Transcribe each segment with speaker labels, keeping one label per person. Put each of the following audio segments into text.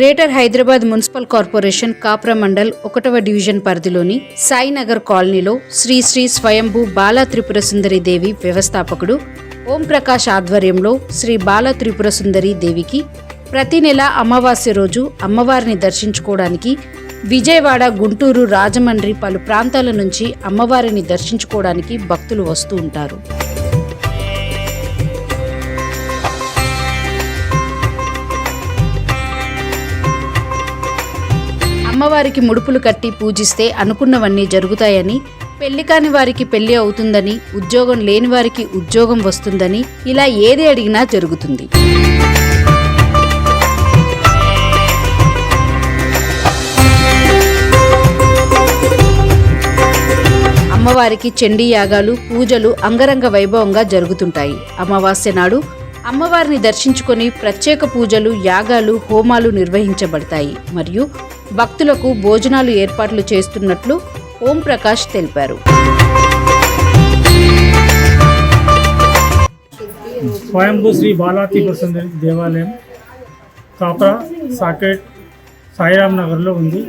Speaker 1: Greater Hyderabad municipal corporation Kapra mandal ఒకటవ division పరిధిలోని సాయినగర్ కాలనీలో శ్రీ శ్రీ స్వయంభూ బాలా త్రిపుర సుందరి దేవి వ్యవస్థాపకుడు ఓం ప్రకాష్ ఆధ్వర్యంలో శ్రీ బాలా త్రిపుర సుందరి దేవికి ప్రతి నెల అమావాస్య రోజు అమ్మవారిని దర్శించుకోవడానికి విజయవాడ గుంటూరు రాజమండ్రి పలు ప్రాంతాల నుంచి అమ్మవారిని దర్శించుకోవడానికి భక్తులు వస్తూ ఉంటారు. అమ్మవారికి ముడుపులు కట్టి పూజిస్తే అనుకున్నవన్నీ జరుగుతాయని పెళ్ళి కాని వారికి పెళ్ళి అవుతుందని ఉద్యోగం లేని వారికి ఉద్యోగం వస్తుందని ఇలా ఏది అడిగినా జరుగుతుంది. అమ్మవారికి చండీ యాగాలు పూజలు అంగరంగ వైభవంగా జరుగుతుంటాయి. అమావాస్య నాడు అమ్మవారిని దర్శించుకొని ప్రత్యేక పూజలు యాగాలు హోమాలు నిర్వహించబడతాయి. మరియు భక్తులకు భోజనాలు ఏర్పాట్లు చేస్తున్నట్లు ఓం ప్రకాష్ తెలిపారు.
Speaker 2: స్వయంభూ శ్రీ బాలాతీప సుందరి దేవాలయం కాపరా సాకెట్ సాయిరామ్ నగర్లో ఉంది.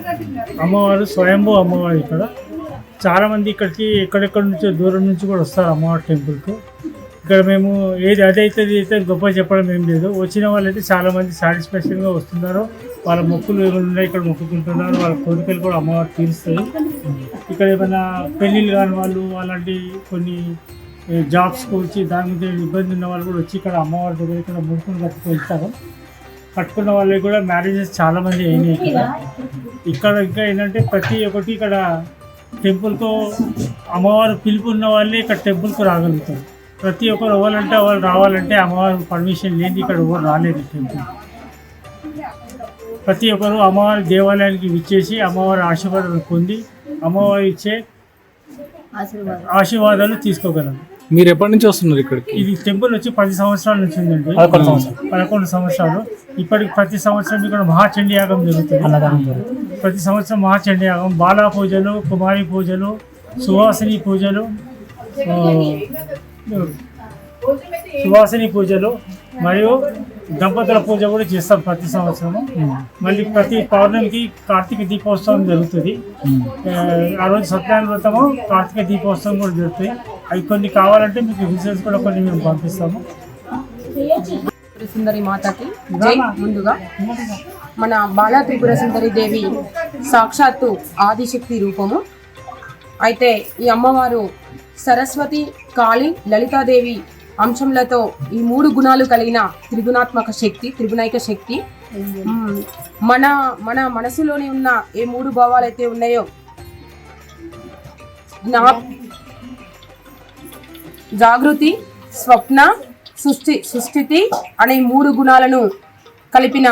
Speaker 2: అమ్మవారు స్వయంభూ అమ్మవారు ఇక్కడ. చాలామంది ఇక్కడికి ఎక్కడెక్కడి నుంచో దూరం నుంచి కూడా వస్తారు అమ్మవారి టెంపుల్కు. ఇక్కడ మేము ఏది అదైతే ఇది అయితే గొప్ప చెప్పడం ఏం లేదు. వచ్చిన వాళ్ళైతే చాలామంది సాటిస్ఫాక్షన్గా వస్తున్నారు. వాళ్ళ మొక్కులు ఏమైనా ఉన్నాయి ఇక్కడ మొక్కుకుంటున్నారు. వాళ్ళ కోరికలు కూడా అమ్మవారు తీరుస్తుంది ఇక్కడ ఏమైనా పెళ్ళిళ్ళు కాని వాళ్ళు అలాంటి కొన్ని జాబ్స్కి వచ్చి దాని మీద ఇబ్బంది ఉన్న వాళ్ళు కూడా వచ్చి ఇక్కడ అమ్మవారి దగ్గర ఇక్కడ ముడుకుని కట్టుకు వెళ్తారు. కట్టుకున్న వాళ్ళకి కూడా మ్యారేజెస్ చాలామంది అయినాయి ఇక్కడ. ఇక్కడ ఇంకా ఏంటంటే ప్రతి ఒక్కటి ఇక్కడ టెంపుల్తో అమ్మవారు పిలుపు ఉన్న వాళ్ళే ఇక్కడ టెంపుల్కు రాగలుగుతారు. ప్రతి ఒక్కరు ఎవరంటే వాళ్ళు రావాలంటే అమ్మవారు పర్మిషన్ లేని ఇక్కడ ఎవరు రాలేదు టెంపుల్. ప్రతి ఒక్కరు అమ్మవారి దేవాలయానికి విచ్చేసి అమ్మవారి ఆశీర్వాదాలు పొంది అమ్మవారు ఇచ్చే ఆశీర్వాదాలు తీసుకోగలరు.
Speaker 3: మీరు ఎప్పటి నుంచి వస్తున్నారు ఇక్కడికి?
Speaker 2: ఇది టెంపుల్ వచ్చి పది సంవత్సరాల నుంచి ఉందండి.
Speaker 3: పదకొండు సంవత్సరాలు.
Speaker 2: పదకొండు సంవత్సరాలు. ఇప్పటికి ప్రతి సంవత్సరం ఇక్కడ మహాచండీ యాగం జరుగుతుంది. ప్రతి సంవత్సరం మహాచండీ యాగం బాలా పూజలు కుమారి పూజలు సువాసిని పూజలు సువాసిని పూజలు మరియు దంపతుల పూజ కూడా చేస్తాం ప్రతి సంవత్సరము. మళ్ళీ ప్రతి పౌర్ణమికి కార్తీక దీపోత్సవం జరుగుతుంది. ఆ, రోజు సత్యనారాయణ వ్రతము కార్తీక దీపోత్సవం కూడా జరుగుతాయి. అవి కొన్ని కావాలంటే మీకు విజువల్స్ కూడా కొన్ని మేము పంపిస్తాము.
Speaker 4: సుందరి మాతకి జై ముందుగా. మన బాలా త్రిపుర సుందరి దేవి సాక్షాత్తు ఆదిశక్తి రూపము. అయితే ఈ అమ్మవారు సరస్వతి కాళి లలితాదేవి అంశంలతో ఈ మూడు గుణాలు కలిగిన త్రిగుణాత్మక శక్తి త్రిగుణైక శక్తి. మన మన మనసులోని ఉన్న ఏ మూడు భావాలు అయితే ఉన్నాయో జ్ఞా జాగృతి స్వప్న సుస్థి సుస్థితి అనే మూడు గుణాలను కలిపిన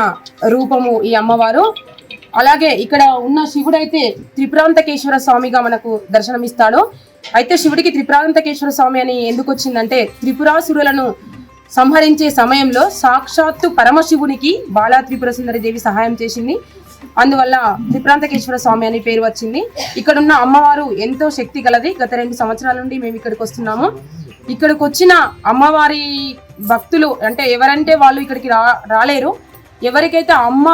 Speaker 4: రూపము ఈ అమ్మవారు. అలాగే ఇక్కడ ఉన్న శివుడైతే త్రిపురాంతకేశ్వర స్వామిగా మనకు దర్శనమిస్తాడు. అయితే శివుడికి త్రిపురాంతకేశ్వర స్వామి అని ఎందుకు వచ్చిందంటే త్రిపురాసురులను సంహరించే సమయంలో సాక్షాత్తు పరమశివునికి బాలా త్రిపుర సుందరి దేవి సహాయం చేసింది. అందువల్ల త్రిప్రాంతకేశ్వర స్వామి అని పేరు వచ్చింది. ఇక్కడున్న అమ్మవారు ఎంతో శక్తి గలది. గత రెండు సంవత్సరాల నుండి మేము ఇక్కడికి వస్తున్నాము. ఇక్కడికి వచ్చిన అమ్మవారి భక్తులు అంటే ఎవరంటే వాళ్ళు ఇక్కడికి రా రాలేరు. ఎవరికైతే అమ్మ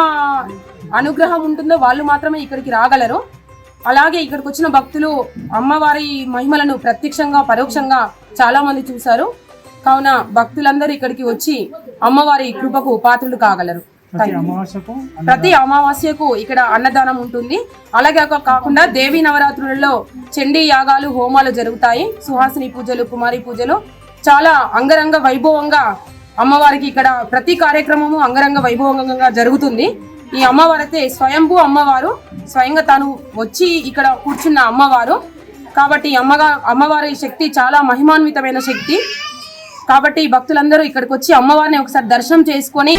Speaker 4: అనుగ్రహం ఉంటుందో వాళ్ళు మాత్రమే ఇక్కడికి రాగలరు. అలాగే ఇక్కడికి వచ్చిన భక్తులు అమ్మవారి మహిమలను ప్రత్యక్షంగా పరోక్షంగా చాలా మంది చూశారు. కావున భక్తులందరూ ఇక్కడికి వచ్చి అమ్మవారి కృపకు పాత్రులు కాగలరు.
Speaker 2: ప్రతి అమావాస్యకు
Speaker 4: ఇక్కడ అన్నదానం ఉంటుంది. అలాగే కాకుండా దేవీ నవరాత్రులలో చండీ యాగాలు హోమాలు జరుగుతాయి. సుహాసిని పూజలు కుమారి పూజలు. చాలా అంగరంగ వైభవంగా అమ్మవారికి ఇక్కడ ప్రతి కార్యక్రమము అంగరంగ వైభవంగా జరుగుతుంది. ఈ అమ్మవారు అయితే స్వయంభూ అమ్మవారు. స్వయంగా తాను వచ్చి ఇక్కడ కూర్చున్న అమ్మవారు. కాబట్టి ఈ అమ్మగా అమ్మవారి శక్తి చాలా మహిమాన్వితమైన శక్తి. కాబట్టి భక్తులందరూ ఇక్కడికి వచ్చి అమ్మవారిని ఒకసారి దర్శనం చేసుకొని